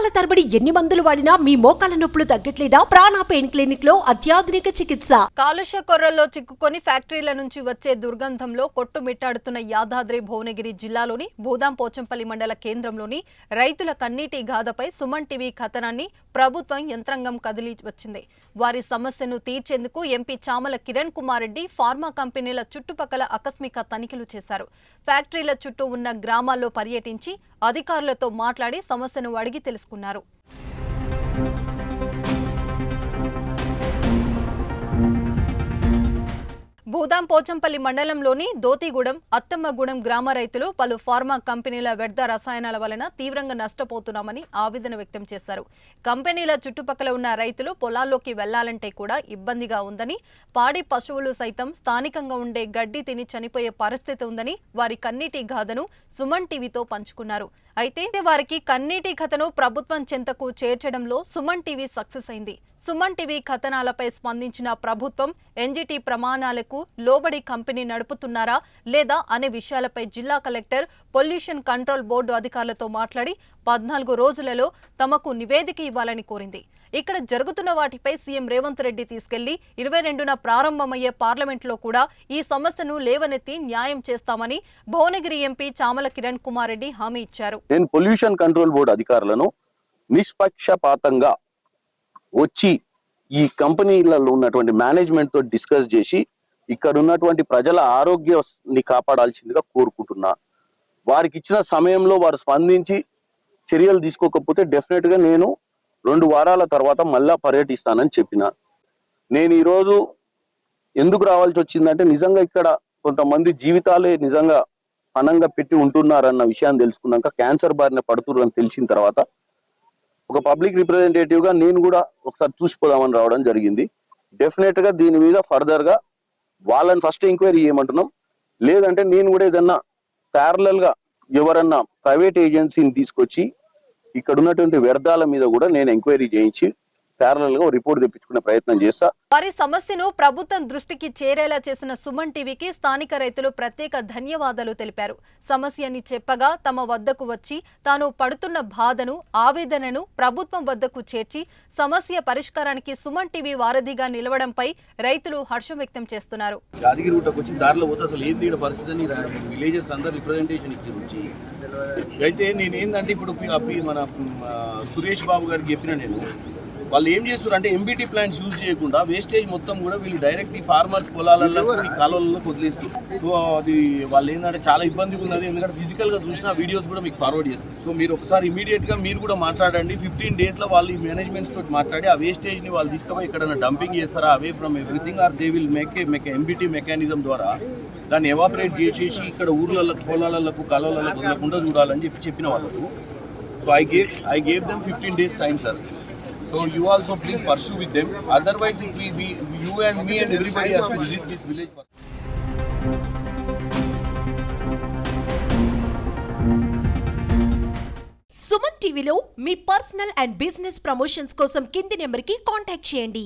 నెలల తరబడి ఎన్ని మందులు వాడినా మీ మోకాల నొప్పులు తగ్గట్లేదా? ప్రాణ పెయిన్ క్లినిక్లో అత్యాధునిక చికిత్స. కాలుష్య కొర్రల్లో చిక్కుకొని ఫ్యాక్టరీల నుంచి వచ్చే దుర్గంధంలో కొట్టుమిట్టాడుతున్న యాదాద్రి భువనగిరి జిల్లాలోని భూదాం పోచంపల్లి మండల కేంద్రంలోని రైతుల కన్నీటి గాథపై సుమన్ టీవీ కథనాన్ని ప్రభుత్వం యంత్రాంగం కదిలి వచ్చింది. వారి సమస్యను తీర్చేందుకు ఎంపీ చామల కిరణ్ కుమార్ రెడ్డి ఫార్మా కంపెనీల చుట్టుపక్కల ఆకస్మిక తనిఖీలు చేశారు. ఫ్యాక్టరీల చుట్టూ ఉన్న గ్రామాల్లో పర్యటించి అధికారులతో మాట్లాడి సమస్యను అడిగి తెలుసుకున్నారు. చేసుకున్నారు. భూదాం పోచంపల్లి మండలంలోని దోతిగూడెం అత్తమ్మగూడెం గ్రామ రైతులు పలు ఫార్మా కంపెనీల వ్యర్థ రసాయనాల వలన తీవ్రంగా నష్టపోతున్నామని ఆవేదన వ్యక్తం చేశారు. కంపెనీల చుట్టుపక్కల ఉన్న రైతులు పొలాల్లోకి వెళ్ళాలంటే కూడా ఇబ్బందిగా ఉందని పాడి పశువులు సైతం స్థానికంగా ఉండే గడ్డి తిని చనిపోయే పరిస్థితి ఉందని వారి కన్నీటి గాథను సుమన్ టీవీతో పంచుకున్నారు. అయితే వారికి కన్నీటి కథను ప్రభుత్వం చెంతకు చేర్చడంలో సుమన్ టీవీ సక్సెస్ అయింది. సుమన్ టీవీ కథనాలపై స్పందించిన ప్రభుత్వం ఎన్జిటి ప్రమాణాలకు లోబడి కంపెనీ నడుపుతున్నారా లేదా అనే విషయాలపై జిల్లా కలెక్టర్ పొల్యూషన్ కంట్రోల్ బోర్డు అధికారులతో మాట్లాడి పద్నాలుగు రోజులలో తమకు నివేదిక ఇవ్వాలని కోరింది. ఇక్కడ జరుగుతున్న వాటిపై సీఎం రేవంత్ రెడ్డి తీసుకెళ్ళి ఇరవై రెండున ప్రారంభమయ్యే పార్లమెంట్లో కూడా ఈ సమస్యను లేవనెత్తి న్యాయం చేస్తామని భువనగిరి ఎంపీ చామల కిరణ్ కుమార్ రెడ్డి హామీ ఇచ్చారు. నేను పొల్యూషన్ కంట్రోల్ బోర్డు అధికారులను నిష్పక్షపాతంగా వచ్చి ఈ కంపెనీలలో ఉన్నటువంటి మేనేజ్మెంట్తో డిస్కస్ చేసి ఇక్కడ ఉన్నటువంటి ప్రజల ఆరోగ్యాన్ని కాపాడాల్సిందిగా కోరుకుంటున్నా. వారికి ఇచ్చిన సమయంలో వారు స్పందించి చర్యలు తీసుకోకపోతే డెఫినెట్గా నేను రెండు వారాల తర్వాత మళ్ళా పర్యటిస్తానని చెప్పిన. నేను ఈరోజు ఎందుకు రావాల్సి వచ్చిందంటే నిజంగా ఇక్కడ కొంతమంది జీవితాలే నిజంగా పనంగా పెట్టి ఉంటున్నారన్న విషయాన్ని తెలుసుకున్నాక క్యాన్సర్ బారిన పడుతున్నారు అని తెలిసిన తర్వాత ఒక పబ్లిక్ రిప్రజెంటేటివ్గా నేను కూడా ఒకసారి చూసిపోదామని రావడం జరిగింది. డెఫినెట్గా దీని మీద ఫర్దర్గా వాళ్ళని ఫస్ట్ ఎంక్వైరీ చేయమంటున్నాం లేదంటే నేను కూడా ఏదన్నా ప్యారలల్గా ఎవరన్నా ప్రైవేట్ ఏజెన్సీని తీసుకొచ్చి ఇక్కడ ఉన్నటువంటి వ్యర్థాల మీద కూడా నేను ఎంక్వైరీ చేయించి ప్యారలల్గా రిపోర్ట్ తెప్పించుకునే ప్రయత్నం చేస్తా. వారి సమస్యను ప్రభుత్వం దృష్టికి చేరేలా చేసిన సుమన్ టీవీకి స్థానిక రైతులు ప్రత్యేక ధన్యవాదాలు తెలిపారు. సమస్యని చెప్పగా తమ వద్దకు వచ్చి తాను పడుతున్న బాధను ఆవేదనను ప్రభుత్వం వద్దకు చేర్చి సమస్య పరిష్కారానికి సుమన్ టీవీ వారధిగా నిలవడంపై రైతులు హర్షం వ్యక్తం చేస్తున్నారు. యాదగిరి గుట్టకు వచ్చి దారిలో పోతే అసలు ఏంది ఈడ పరిస్థితి అని విలేజెస్ అందరు రిప్రజెంటేషన్ ఇచ్చి వచ్చి అయితే నేను ఏంటంటే ఇప్పుడు మన సురేష్ బాబు గారికి చెప్పిన నేను వాళ్ళు ఏం చేస్తున్నారు అంటే ఎంబీటీ ప్లాంట్స్ యూజ్ చేయకుండా వేస్టేజ్ మొత్తం కూడా వీళ్ళు డైరెక్ట్ ఈ ఫార్మర్స్ పొలాలలో ఈ కాలువలలో వదిలేస్తారు సో అది వాళ్ళు ఏంటంటే చాలా ఇబ్బందిగా ఉన్నది. ఎందుకంటే ఫిజికల్గా చూసినా చూసిన వీడియోస్ కూడా మీకు ఫార్వర్డ్ చేస్తారు సో మీరు ఒకసారి ఇమీడియట్గా మీరు కూడా మాట్లాడండి. ఫిఫ్టీన్ డేస్లో వాళ్ళు ఈ మేనేజ్మెంట్స్ తోటి మాట్లాడి ఆ వేస్టేజ్ని వాళ్ళు తీసుకుపోయి ఎక్కడైనా డంపింగ్ చేస్తారా? Away from everything or they will make mech MBT mechanism ద్వారా దాన్ని ఎవాపరేట్ చేసేసి ఇక్కడ ఊర్లలో పొలాలకు కాలువలకు వదలకుండా చూడాలని చెప్పి చెప్పిన వాళ్ళకు so I gave I gave them fifteen days time sir so you also please pursue with them otherwise if we you and me and everybody has to visit this village Suman టీవీలో మీ personal and business promotions కోసం కింది నెంబర్కి contact చేయండి.